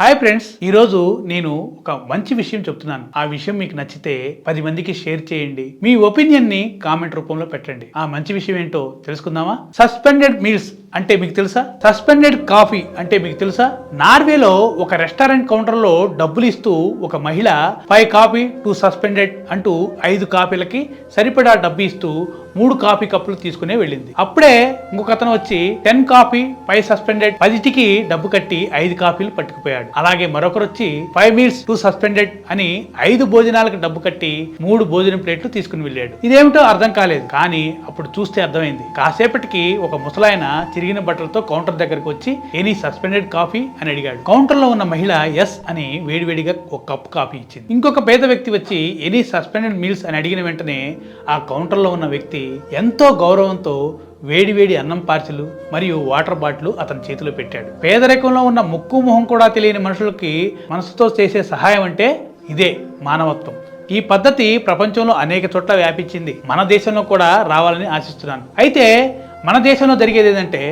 Hi friends ఈరోజు నేను ఒక మంచి విషయం చెప్తున్నాను. ఆ విషయం మీకు నచ్చితే పది మందికి షేర్ చేయండి. మీ ఒపీనియన్ని కామెంట్ రూపంలో పెట్టండి. ఆ మంచి విషయం ఏంటో తెలుసుకుందామా? సస్పెండెడ్ మీల్స్ అంటే మీకు తెలుసా? సస్పెండెడ్ కాఫీ అంటే మీకు తెలుసా? నార్వేలో ఒక రెస్టారెంట్ కౌంటర్లో డబ్బులు ఇస్తూ ఒక మహిళ ఫైవ్ కాఫీ టూ సస్పెండెడ్ అంటూ ఐదు కాఫీలకి సరిపడా డబ్బు ఇస్తూ మూడు కాఫీ కప్పులు తీసుకునే వెళ్ళింది. అప్పుడే ఇంకొక అతను వచ్చి టెన్ కాఫీ ఫైవ్ సస్పెండెడ్ పదిటికి డబ్బు కట్టి ఐదు కాఫీలు పట్టుకుపోయాడు. అలాగే మరొకరు వచ్చి ఫైవ్ మీల్స్ టూ సస్పెండెడ్ అని ఐదు భోజనాలకు డబ్బు కట్టి మూడు భోజనం ప్లేట్లు తీసుకుని వెళ్ళాడు. ఇదేమిటో అర్థం కాలేదు. కానీ అప్పుడు చూస్తే అర్థమైంది. కాసేపటికి ఒక ముసలాయన చిరిగిన బట్టలతో కౌంటర్ దగ్గరకు వచ్చి ఎనీ సస్పెండెడ్ కాఫీ? అని అడిగాడు. కౌంటర్లో ఉన్న మహిళ ఎస్ అని వేడివేడిగా ఒక కప్ కాఫీ ఇచ్చింది. ఇంకొక పేద వ్యక్తి వచ్చి ఎనీ సస్పెండెడ్ మీల్స్? అని అడిగిన వెంటనే ఆ కౌంటర్లో ఉన్న వ్యక్తి ఎంతో గౌరవంతో వేడివేడి అన్నం పార్సిల్ మరియు వాటర్ బాటిల్ అతని చేతిలో పెట్టాడు. పేదరికంలో ఉన్న ముక్కు మొహం కూడా తెలియని మనుషులకి మనసుతో చేసే సహాయం అంటే ఇదే మానవత్వం. ఈ పద్ధతి ప్రపంచంలో అనేక చోట్ల వ్యాపించింది. మన దేశంలో కూడా రావాలని ఆశిస్తున్నాను. అయితే మన దేశంలో జరిగేది ఏంటంటే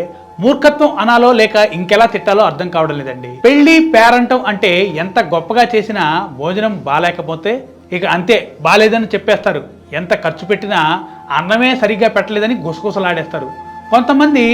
మూర్ఖత్వం అనాలో లేక ఇంకెలా తిట్టాలో అర్థం కావడం లేదండి. పెళ్ళి పేరంటం అంటే ఎంత గొప్పగా చేసినా భోజనం బాగాలేకపోతే ఇక అంతే బాగాలేదని చెప్పేస్తారు. ఎంత ఖర్చు పెట్టినా అన్నమే సరిగ్గా పెట్టలేదని గుసగుసలాడేస్తారు. కొంతమంది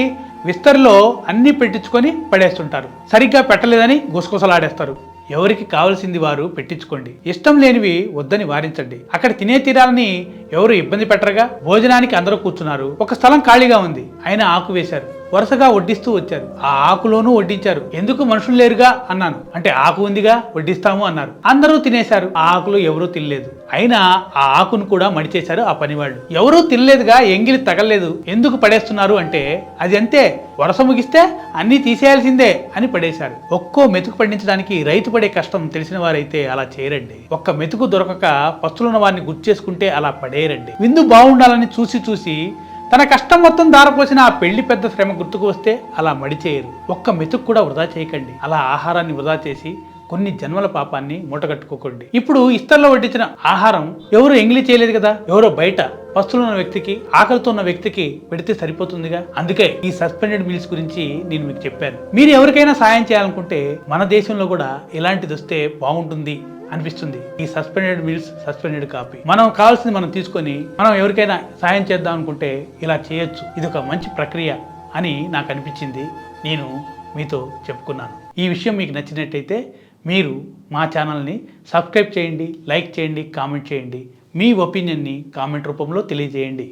విస్తరిలో అన్ని పెట్టించుకొని పడేస్తుంటారు. సరిగ్గా పెట్టలేదని గుసగుసలాడేస్తారు. ఎవరికి కావలసింది వారు పెట్టించుకోండి. ఇష్టం లేనివి వద్దని వారించండి. అక్కడ తినే తీరాలని ఎవరు ఇబ్బంది పెట్టరగా? భోజనానికి అందరూ కూర్చున్నారు. ఒక స్థలం ఖాళీగా ఉంది. ఆయన ఆకు వేశారు. వరుసగా వడ్డిస్తూ వచ్చారు. ఆ ఆకులోనూ వడ్డించారు. ఎందుకు మనుషులు లేరుగా? అన్నాను. అంటే ఆకు ఉందిగా? వడ్డిస్తాము అన్నారు. అందరూ తినేశారు. ఆ ఆకులు ఎవరూ తినలేదు. అయినా ఆ ఆకును కూడా మడిచేశారు ఆ పనివాళ్ళు. ఎవరూ తినలేదుగా? ఎంగిలి తగలలేదు ఎందుకు పడేస్తున్నారు అంటే అది అంతే. వరస ముగిస్తే అన్నీ తీసేయాల్సిందే అని పడేశారు. ఒక్కో మెతుకు పండించడానికి రైతు పడే కష్టం తెలిసిన వారైతే అలా చేయరండి. ఒక్క మెతుకు దొరకక పస్తులున్న వారిని గుర్తు చేసుకుంటే అలా పడేయరండి. విందు బాగుండాలని చూసి చూసి తన కష్టం మొత్తం దారపోసిన ఆ పెళ్ళి పెద్ద శ్రమ గుర్తుకు వస్తే అలా మడిచేయరు. ఒక్క మెతుకు కూడా వృధా చేయకండి. అలా ఆహారాన్ని వృధా చేసి కొన్ని జన్మల పాపాన్ని మూటగట్టుకోకండి. ఇప్పుడు ఇస్తర్లో వడ్డించిన ఆహారం ఎవరు ఎంగిలి చేయలేదు కదా? ఎవరో బయట పస్తులున్న వ్యక్తికి ఆకలితో ఉన్న వ్యక్తికి పెడితే సరిపోతుందిగా? అందుకే ఈ సస్పెండెడ్ మీల్స్ గురించి నేను మీకు చెప్పాను. మీరు ఎవరికైనా సాయం చేయాలనుకుంటే మన దేశంలో కూడా ఇలాంటిది వస్తే బాగుంటుంది. అనిపిస్తుంది. ఈ సస్పెండెడ్ మీల్స్ సస్పెండెడ్ కాపీ మనం కావాల్సింది మనం తీసుకొని మనం ఎవరికైనా సాయం చేద్దాం అనుకుంటే ఇలా చేయొచ్చు. ఇది ఒక మంచి ప్రక్రియ అని నాకు అనిపించింది. నేను మీతో చెప్పుకున్నాను. ఈ విషయం మీకు నచ్చినట్టయితే మీరు మా ఛానల్ని సబ్స్క్రైబ్ చేయండి లైక్ చేయండి కామెంట్ చేయండి. మీ ఒపీనియన్ని కామెంట్ రూపంలో తెలియజేయండి.